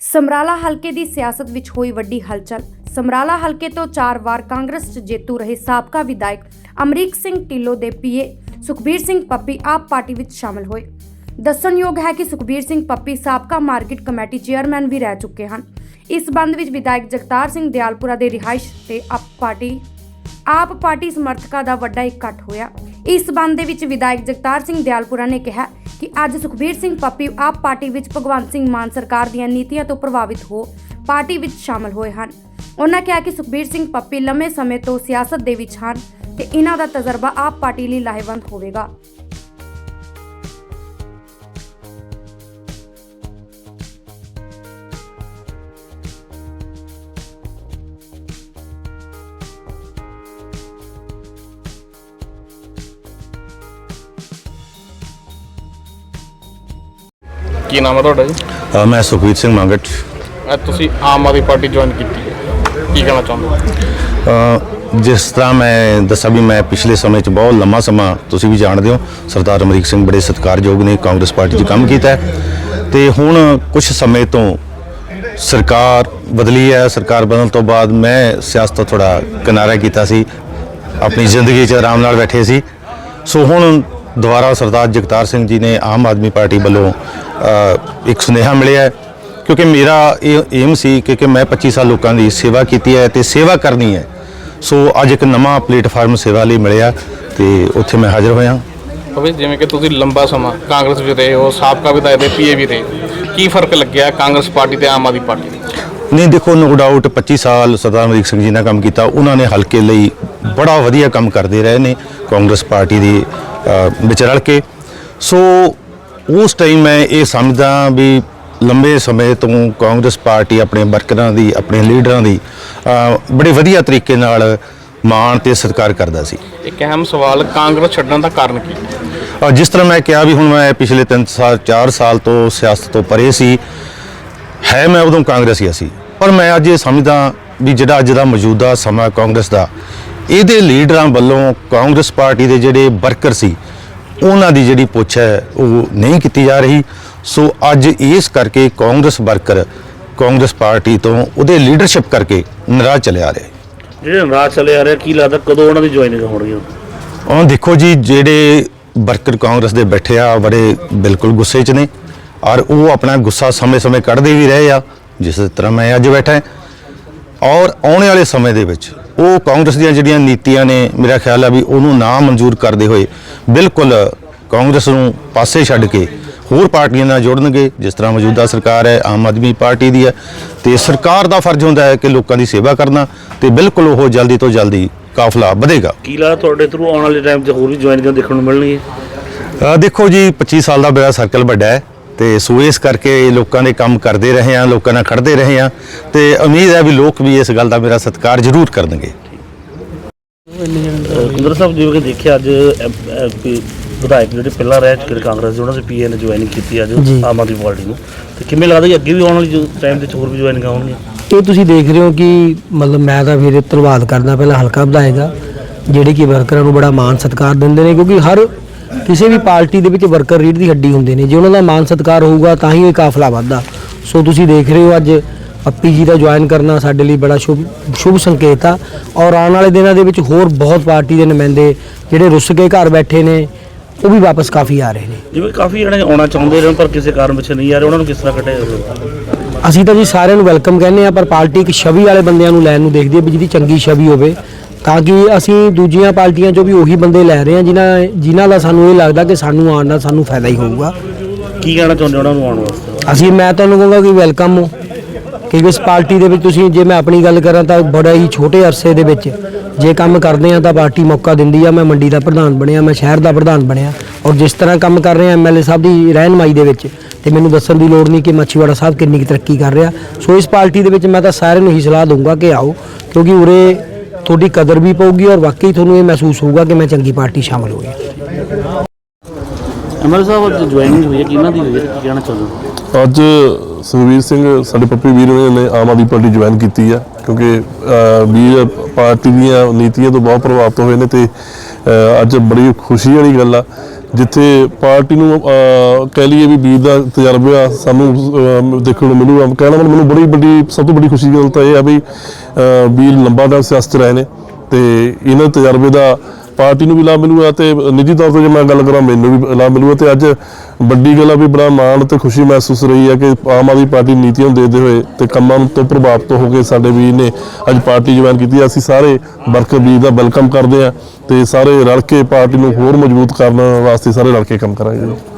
ਸਮਰਾਲਾ ਹਲਕੇ ਦੀ ਸਿਆਸਤ ਵਿੱਚ ਹੋਈ ਵੱਡੀ ਹਲਚਲ। ਸਮਰਾਲਾ ਹਲਕੇ ਤੋਂ ਚਾਰ ਵਾਰ ਕਾਂਗਰਸ 'ਚ ਜੇਤੂ ਰਹੇ ਸਾਬਕਾ ਵਿਧਾਇਕ ਅਮਰੀਕ ਸਿੰਘ ਢਿੱਲੋਂ ਦੇ ਪੀਏ ਸੁਖਬੀਰ ਸਿੰਘ ਪੱਪੀ ਆਪ ਪਾਰਟੀ ਵਿੱਚ ਸ਼ਾਮਲ ਹੋਏ। ਦੱਸਣਯੋਗ ਹੈ ਕਿ ਸੁਖਬੀਰ ਸਿੰਘ ਪੱਪੀ ਸਾਬਕਾ ਮਾਰਕੀਟ ਕਮੇਟੀ ਚੇਅਰਮੈਨ ਵੀ ਰਹਿ ਚੁੱਕੇ ਹਨ। ਇਸ ਸੰਬੰਧ ਵਿੱਚ ਵਿਧਾਇਕ ਜਗਤਾਰ ਸਿੰਘ ਦਿਆਲਪੁਰਾ ਦੇ ਰਿਹਾਇਸ਼ ਤੇ ਆਪ ਪਾਰਟੀ ਆਪ ਪਾਰਟੀ ਸਮਰਥਕਾਂ ਦਾ ਵੱਡਾ ਇਕੱਠ ਹੋਇਆ। ਇਸ ਸਬੰਧ ਦੇ ਵਿੱਚ ਵਿਧਾਇਕ ਜਗਤਾਰ ਸਿੰਘ ਦਿਆਲਪੁਰਾ ਨੇ ਕਿਹਾ ਕਿ ਅੱਜ ਸੁਖਬੀਰ ਸਿੰਘ ਪੱਪੀ ਆਪ ਪਾਰਟੀ ਵਿੱਚ ਭਗਵੰਤ ਸਿੰਘ ਮਾਨ ਸਰਕਾਰ ਦੀਆਂ ਨੀਤੀਆਂ ਤੋਂ ਪ੍ਰਭਾਵਿਤ ਹੋ ਪਾਰਟੀ ਵਿੱਚ ਸ਼ਾਮਲ ਹੋਏ ਹਨ। ਉਹਨਾਂ ਕਿਹਾ ਕਿ ਸੁਖਬੀਰ ਸਿੰਘ ਪੱਪੀ ਲੰਮੇ ਸਮੇਂ ਤੋਂ ਸਿਆਸਤ ਦੇ ਵਿੱਚ ਹਨ ਤੇ ਇਹਨਾਂ ਦਾ ਤਜਰਬਾ ਆਪ ਪਾਰਟੀ ਲਈ ਲਾਹੇਵੰਦ ਹੋਵੇਗਾ। ਕੀ ਨਾਮ ਹੈ ਤੁਹਾਡਾ ਜੀ? ਅ, ਮੈਂ ਸੁਖਵੀਰ ਸਿੰਘ ਮੰਗਟ। ਅੱਜ ਤੁਸੀਂ ਆਮ ਆਦਮੀ ਪਾਰਟੀ ਜੁਆਇਨ ਕੀਤੀ ਹੈ। ਕੀ ਕਹਿਣਾ ਚਾਹੁੰਦੇ ਹੋ? ਅ, ਜਿਸ ਤਰ੍ਹਾਂ ਮੈਂ ਦੱਸਾਂ ਵੀ ਮੈਂ ਪਿਛਲੇ ਸਮੇਂ 'ਚ ਬਹੁਤ ਲੰਮਾ ਸਮਾਂ ਤੁਸੀਂ ਵੀ ਜਾਣਦੇ ਹੋ ਸਰਦਾਰ ਅਮਰੀਕ ਸਿੰਘ ਬੜੇ ਸਤਿਕਾਰਯੋਗ ਨੇ ਕਾਂਗਰਸ ਪਾਰਟੀ 'ਚ ਕੰਮ ਕੀਤਾ ਹੈ। ਤੇ ਹੁਣ ਕੁਝ ਸਮੇਂ ਤੋਂ ਸਰਕਾਰ ਬਦਲੀ ਹੈ ਸਰਕਾਰ ਬਦਲਣ ਤੋਂ ਬਾਅਦ ਮੈਂ ਸਿਆਸਤ ਤੋਂ ਥੋੜਾ ਕਿਨਾਰਾ ਕੀਤਾ ਸੀ ਆਪਣੀ ਜ਼ਿੰਦਗੀ 'ਚ ਆਰਾਮ ਨਾਲ ਬੈਠੇ ਸੀ। ਸੋ ਹੁਣ ਦੁਬਾਰਾ ਸਰਦਾਰ ਜਗਤਾਰ ਸਿੰਘ ਜੀ ਨੇ ਆਮ ਆਦਮੀ ਪਾਰਟੀ ਵੱਲੋਂ ਇੱਕ ਸੁਨੇਹਾ ਮਿਲਿਆ ਕਿਉਂਕਿ ਮੇਰਾ ਇਹ ਏਮ ਸੀ ਕਿ ਕਿ ਮੈਂ 25 ਸਾਲ ਲੋਕਾਂ ਦੀ ਸੇਵਾ ਕੀਤੀ ਹੈ ਤੇ ਸੇਵਾ ਕਰਨੀ ਹੈ। ਸੋ ਅੱਜ ਇੱਕ ਨਵਾਂ ਪਲੇਟਫਾਰਮ ਸੇਵਾ ਲਈ ਮਿਲਿਆ ਤੇ ਉੱਥੇ ਮੈਂ ਹਾਜ਼ਰ ਹੋਇਆ। ਭਾਵੇਂ ਜਿਵੇਂ ਕਿ ਤੁਸੀਂ ਲੰਬਾ ਸਮਾਂ ਕਾਂਗਰਸ ਵਿੱਚ ਰਹੇ ਹੋ ਸਾਬਕਾ ਵਿਧਾਇਕ ਦੇ ਪੀਏ ਵੀ ਰਹੇ ਕੀ ਫ਼ਰਕ ਲੱਗਿਆ ਕਾਂਗਰਸ ਪਾਰਟੀ ਤੇ ਆਮ ਆਦਮੀ ਪਾਰਟੀ ਨਹੀਂ ਦੇਖੋ ਨੋ ਡਾਊਟ 25 ਸਾਲ ਸਰਦਾਰ ਅਮਰੀਕ ਸਿੰਘ ਜੀ ਨੇ ਕੰਮ ਕੀਤਾ ਉਹਨਾਂ ਨੇ ਹਲਕੇ ਲਈ ਬੜਾ ਵਧੀਆ ਕੰਮ ਕਰਦੇ ਰਹੇ ਨੇ ਕਾਂਗਰਸ ਪਾਰਟੀ ਦੀ। ਵਿੱਚ ਰਲ ਕੇ। ਸੋ ਉਸ ਟਾਈਮ ਮੈਂ ਇਹ ਸਮਝਦਾ ਵੀ ਲੰਬੇ ਸਮੇਂ ਤੋਂ ਕਾਂਗਰਸ ਪਾਰਟੀ ਆਪਣੇ ਵਰਕਰਾਂ ਦੀ ਆਪਣੇ ਲੀਡਰਾਂ ਦੀ ਬੜੇ ਵਧੀਆ ਤਰੀਕੇ ਨਾਲ ਮਾਣ ਤੇ ਸਤਿਕਾਰ ਕਰਦਾ ਸੀ। ਇੱਕ ਅਹਿਮ ਸਵਾਲ ਕਾਂਗਰਸ ਛੱਡਣ ਦਾ ਕਾਰਨ ਕੀ? ਜਿਸ ਤਰ੍ਹਾਂ ਮੈਂ ਕਿਹਾ ਵੀ ਹੁਣ ਮੈਂ ਪਿਛਲੇ 3 ਸਾਲ 4 ਸਾਲ ਤੋਂ ਸਿਆਸਤ ਤੋਂ ਪਰੇ ਸੀ ਹੈ ਮੈਂ ਉਦੋਂ ਕਾਂਗਰਸੀ ਸੀ। ਪਰ ਮੈਂ ਅੱਜ ਇਹ ਸਮਝਦਾ ਵੀ ਜਿਹੜਾ ਅੱਜ ਦਾ ਮੌਜੂਦਾ ਸਮਾਂ ਕਾਂਗਰਸ ਦਾ ਇਹਦੇ ਲੀਡਰਾਂ ਵੱਲੋਂ ਕਾਂਗਰਸ ਪਾਰਟੀ ਦੇ ਜਿਹੜੇ ਵਰਕਰ ਸੀ ਉਹਨਾਂ ਦੀ ਜਿਹੜੀ ਪੁੱਛ ਹੈ ਉਹ ਨਹੀਂ ਕੀਤੀ ਜਾ ਰਹੀ। ਸੋ ਅੱਜ ਇਸ ਕਰਕੇ ਕਾਂਗਰਸ ਵਰਕਰ ਕਾਂਗਰਸ ਪਾਰਟੀ ਤੋਂ ਉਹਦੇ ਲੀਡਰਸ਼ਿਪ ਕਰਕੇ ਨਾਰਾਜ਼ ਚਲੇ ਆ ਰਹੇ ਜਿਹੜੇ ਨਾਰਾਜ਼ ਚਲੇ ਆ ਰਹੇ ਕੀ ਲੱਗਦਾ ਕਦੋਂ ਉਹਨਾਂ ਦੀ ਜੁਆਇਨਿੰਗ ਹੋਣਗੀ ਉਹ ਦੇਖੋ ਜੀ ਜਿਹੜੇ ਵਰਕਰ ਕਾਂਗਰਸ ਦੇ ਬੈਠੇ ਆ ਬੜੇ ਬਿਲਕੁਲ ਗੁੱਸੇ 'ਚ ਨੇ ਔਰ ਉਹ ਆਪਣਾ ਗੁੱਸਾ ਸਮੇਂ-ਸਮੇਂ ਕੱਢਦੇ ਵੀ ਰਹੇ ਆ ਜਿਸ ਤਰ੍ਹਾਂ ਮੈਂ ਅੱਜ ਬੈਠਾ ਔਰ ਆਉਣ ਵਾਲੇ ਸਮੇਂ ਦੇ ਵਿੱਚ ਉਹ ਕਾਂਗਰਸ ਦੀਆਂ ਜਿਹੜੀਆਂ ਨੀਤੀਆਂ ਨੇ ਮੇਰਾ ਖਿਆਲ ਆ ਵੀ ਉਹਨੂੰ ਨਾ ਮਨਜ਼ੂਰ ਕਰਦੇ ਹੋਏ ਬਿਲਕੁਲ ਕਾਂਗਰਸ ਨੂੰ ਪਾਸੇ ਛੱਡ ਕੇ ਹੋਰ ਪਾਰਟੀਆਂ ਨਾਲ ਜੋੜਨਗੇ ਜਿਸ ਤਰ੍ਹਾਂ ਮੌਜੂਦਾ ਸਰਕਾਰ ਹੈ ਆਮ ਆਦਮੀ ਪਾਰਟੀ ਦੀ ਹੈ ਤੇ ਸਰਕਾਰ ਦਾ ਫਰਜ਼ ਹੁੰਦਾ ਹੈ ਕਿ ਲੋਕਾਂ ਦੀ ਸੇਵਾ ਕਰਨਾ ਤੇ ਬਿਲਕੁਲ ਉਹ ਜਲਦੀ ਤੋਂ ਜਲਦੀ ਕਾਫਲਾ ਵਧੇਗਾ। ਕੀ ਲੱਗਦਾ ਤੁਹਾਡੇ ਥਰੂ ਆਉਣ ਵਾਲੇ ਟਾਈਮ 'ਚ ਹੋਰ ਵੀ ਜੁਆਇਨਿੰਗਾਂ ਦੇਖਣ ਨੂੰ ਮਿਲਣਗੀਆਂ? ਦੇਖੋ ਜੀ 25 ਸਾਲ ਦਾ ਮੇਰਾ ਸਰਕਲ ਵੱਡਾ ਹੈ। ਤੇ ਸੋ ਇਸ ਕਰਕੇ ਲੋਕਾਂ ਦੇ ਕੰਮ ਕਰਦੇ ਰਹੇ ਆ ਲੋਕਾਂ ਨਾਲ ਖੜਦੇ ਰਹੇ ਆ ਤੇ ਉਮੀਦ ਹੈ ਵੀ ਲੋਕ ਵੀ ਇਸ ਗੱਲ ਦਾ ਮੇਰਾ ਸਤਿਕਾਰ ਜ਼ਰੂਰ ਕਰਨਗੇ। ਕੁੰਦਰ ਸਾਹਿਬ ਜਿਵੇਂ ਕਿ ਦੇਖਿਆ ਅੱਜ ਵਿਧਾਇਕ ਜਿਹੜੇ ਪਹਿਲਾਂ ਰਹਿ ਚੁੱਕੇ ਕਾਂਗਰਸ ਦੇ ਉਹਨਾਂ ਦੇ ਪੀਏ ਨੇ ਜੁਆਇਨਿੰਗ ਕੀਤੀ ਅੱਜ ਆਮ ਆਦਮੀ ਪਾਰਟੀ ਨੂੰ। ਤੇ ਕਿਵੇਂ ਲੱਗਦਾ ਕਿ ਅੱਗੇ ਵੀ ਆਉਣ ਵਾਲੀ ਟਾਈਮ ਦੇ ਹੋਰ ਵੀ ਜੁਆਇਨਿੰਗਾਂ ਹੋਣਗੀਆਂ ਇਹ ਤੁਸੀਂ ਦੇਖ ਰਹੇ ਹੋ ਕਿ ਮਤਲਬ ਮੈਂ ਤਾਂ ਫਿਰ ਧੰਨਵਾਦ ਕਰਦਾ ਪਹਿਲਾਂ ਹਲਕਾ ਵਿਧਾਇਕਾ ਜਿਹੜੇ ਕਿ ਵਰਕਰਾਂ ਨੂੰ ਬੜਾ ਮਾਣ ਸਤਿਕਾਰ ਦਿੰਦੇ ਨੇ ਕਿਉਂਕਿ ਹਰ ਕਿਸੇ ਵੀ ਪਾਰਟੀ ਦੇ ਵਿੱਚ ਵਰਕਰ ਰੀੜ ਦੀ ਹੱਡੀ ਹੁੰਦੇ ਨੇ ਜੇ ਉਹਨਾਂ ਦਾ ਮਾਣ ਸਤਿਕਾਰ ਹੋਊਗਾ ਤਾਂ ਹੀ ਇਹ ਕਾਫਲਾ ਵੱਧਦਾ। ਸੋ ਤੁਸੀਂ ਦੇਖ ਰਹੇ ਹੋ ਅੱਜ ਪੱਪੀ ਜੀ ਦਾ ਜੁਆਇਨ ਕਰਨਾ ਸਾਡੇ ਲਈ ਬੜਾ ਸ਼ੁਭ ਸ਼ੁਭ ਸੰਕੇਤ ਆ। ਔਰ ਆਉਣ ਵਾਲੇ ਦਿਨਾਂ ਦੇ ਵਿੱਚ ਹੋਰ ਬਹੁਤ ਪਾਰਟੀ ਦੇ ਨੁਮਾਇੰਦੇ ਜਿਹੜੇ ਰੁੱਸ ਕੇ ਘਰ ਬੈਠੇ ਨੇ ਉਹ ਵੀ ਵਾਪਸ ਕਾਫੀ ਆ ਰਹੇ ਨੇ। ਜਿਵੇਂ ਕਾਫੀ ਜਣੇ ਆਉਣਾ ਚਾਹੁੰਦੇ ਰਹੇ ਪਰ ਕਿਸੇ ਕਾਰਨ ਵਿੱਚ ਨਹੀਂ ਆ ਰਹੇ ਉਹਨਾਂ ਨੂੰ ਕਿਸ ਤਰ੍ਹਾਂ ਕੱਢਿਆ ਜਾਵੇ? ਅਸੀਂ ਤਾਂ ਜੀ ਸਾਰਿਆਂ ਨੂੰ ਵੈਲਕਮ ਕਹਿੰਦੇ ਆ ਪਰ ਪਾਰਟੀ ਇੱਕ ਛਵੀ ਵਾਲੇ ਬੰਦਿਆਂ ਨੂੰ ਲੈਣ ਨੂੰ ਦੇਖਦੀ ਹੈ ਵੀ ਜਿਹਦੀ ਚੰਗੀ ਛਵੀ ਹੋਵੇ। ਤਾਂ ਕਿ ਅਸੀਂ ਦੂਜੀਆਂ ਪਾਰਟੀਆਂ 'ਚੋਂ ਵੀ ਉਹੀ ਬੰਦੇ ਲੈ ਰਹੇ ਆ ਜਿਨ੍ਹਾਂ ਜਿਨ੍ਹਾਂ ਦਾ ਸਾਨੂੰ ਇਹ ਲੱਗਦਾ ਕਿ ਸਾਨੂੰ ਆਉਣ ਦਾ ਸਾਨੂੰ ਫਾਇਦਾ ਹੀ ਹੋਊਗਾ। ਕੀ ਕਹਿਣਾ ਚਾਹੁੰਦੇ ਉਹਨਾਂ ਨੂੰ ਆਉਣ ਵਾਸਤੇ? ਅਸੀਂ ਮੈਂ ਤੁਹਾਨੂੰ ਕਹੂੰਗਾ ਕਿ ਵੈਲਕਮ ਹੋ। ਕਿਉਂਕਿ ਇਸ ਪਾਰਟੀ ਦੇ ਵਿੱਚ ਤੁਸੀਂ ਜੇ ਮੈਂ ਆਪਣੀ ਗੱਲ ਕਰਾਂ ਤਾਂ ਬੜਾ ਹੀ ਛੋਟੇ ਅਰਸੇ ਦੇ ਵਿੱਚ ਜੇ ਕੰਮ ਕਰਦੇ ਆ ਤਾਂ ਪਾਰਟੀ ਮੌਕਾ ਦਿੰਦੀ ਆ। ਮੈਂ ਮੰਡੀ ਦਾ ਪ੍ਰਧਾਨ ਬਣਿਆ ਮੈਂ ਸ਼ਹਿਰ ਦਾ ਪ੍ਰਧਾਨ ਬਣਿਆ ਔਰ ਜਿਸ ਤਰ੍ਹਾਂ ਕੰਮ ਕਰ ਰਹੇ ਆ ਐਮਐਲਏ ਸਾਹਿਬ ਦੀ ਰਹਿਨਮਾਈ ਦੇ ਵਿੱਚ ਤੇ ਮੈਨੂੰ ਦੱਸਣ ਦੀ ਲੋੜ ਨਹੀਂ ਕਿ ਮੱਛੀਵਾੜਾ ਸਾਹਿਬ ਕਿੰਨੀ ਕੁ ਤਰੱਕੀ ਕਰ ਰਿਹਾ। ਸੋ ਇਸ ਪਾਰਟੀ ਦੇ ਵਿੱਚ ਮੈਂ ਤਾਂ ਸਾਰਿਆਂ ਨੂੰ ਹੀ ਸਲਾਹ ਦਊਂਗਾ ਕਿ ਆਓ ਕਿਉਂਕਿ ਉਰੇ ਤੁਹਾਡੀ ਕਦਰ ਵੀ ਪਊਗੀ ਔਰ ਵਾਕਈ ਤੁਹਾਨੂੰ ਇਹ ਮਹਿਸੂਸ ਹੋਊਗਾ ਕਿ ਮੈਂ ਚੰਗੀ ਪਾਰਟੀ ਸ਼ਾਮਲ ਹੋਈ ਐਮਐਲ ਸਾਹਿਬ ਅੱਜ ਜੁਆਇਨਿੰਗ ਹੋਈ ਹੈ ਕਿਹਨਾਂ ਦੀ ਹੋਈ ਹੈ? ਕੀ ਕਹਿਣਾ ਚਾਹੁੰਦੇ ਹੋ ਅੱਜ ਸੁਖਵੀਰ ਸਿੰਘ ਸਾਡੇ ਪੱਪੀ ਵੀਰ ਨੇ ਆਮ ਆਦਮੀ ਪਾਰਟੀ ਜੁਆਇਨ ਕੀਤੀ ਆ ਕਿਉਂਕਿ ਵੀਰ ਪਾਰਟੀ ਦੀਆਂ ਨੀਤੀਆਂ ਤੋਂ ਬਹੁਤ ਪ੍ਰਭਾਵਿਤ ਹੋਏ ਨੇ ਤੇ ਅੱਜ ਬੜੀ ਖੁਸ਼ੀ ਵਾਲੀ ਗੱਲ ਆ, ਜਿੱਥੇ ਪਾਰਟੀ ਨੂੰ ਕਹਿ ਲਈਏ ਵੀ ਵੀਰ ਦਾ ਤਜਰਬਾ ਸਾਨੂੰ ਦੇਖਣ ਨੂੰ ਮਿਲੂਗਾ। ਕਹਿਣਾ ਮਤਲਬ ਮੈਨੂੰ ਬੜੀ ਵੱਡੀ, ਸਭ ਤੋਂ ਵੱਡੀ ਖੁਸ਼ੀ ਦੀ ਗੱਲ ਤਾਂ ਇਹ ਆ ਵੀ ਵੀਰ ਲੰਬਾ ਦਾ ਸਿਆਸਤ ਰਹੇ ਨੇ ਤੇ ਇਹਨਾਂ ਤਜਰਬੇ ਦਾ ਪਾਰਟੀ ਨੂੰ ਵੀ ਲਾਭ ਮਿਲੂਗਾ ਤੇ ਨਿੱਜੀ ਤੌਰ ਤੇ ਜੇ ਮੈਂ ਗੱਲ ਕਰਾਂ, ਮੈਨੂੰ ਵੀ ਲਾਭ ਮਿਲੂਗਾ ਤੇ ਅੱਜ ਵੱਡੀ ਗੱਲ ਆ ਵੀ ਬੜਾ ਮਾਣ ਤੇ ਖੁਸ਼ੀ ਮਹਿਸੂਸ ਰਹੀ ਹੈ ਕਿ ਆਮ ਆਦਮੀ ਪਾਰਟੀ ਨੀਤੀਆਂ ਨੂੰ ਦੇਖਦੇ ਹੋਏ ਤੇ ਕੰਮਾਂ ਤੋਂ ਪ੍ਰਭਾਵਿਤ ਹੋ ਕੇ ਸਾਡੇ ਵੀਰ ਨੇ ਅੱਜ ਪਾਰਟੀ ਜੁਆਇਨ ਕੀਤੀ ਹੈ। ਅਸੀਂ ਸਾਰੇ ਵਰਕਰ ਵੀਰ ਦਾ ਵੈਲਕਮ ਕਰਦੇ ਆ ਤੇ ਸਾਰੇ ਰਲ ਕੇ ਪਾਰਟੀ ਨੂੰ ਹੋਰ ਮਜ਼ਬੂਤ ਕਰਨ ਵਾਸਤੇ ਸਾਰੇ ਰਲ ਕੇ ਕੰਮ ਕਰਾਂਗੇ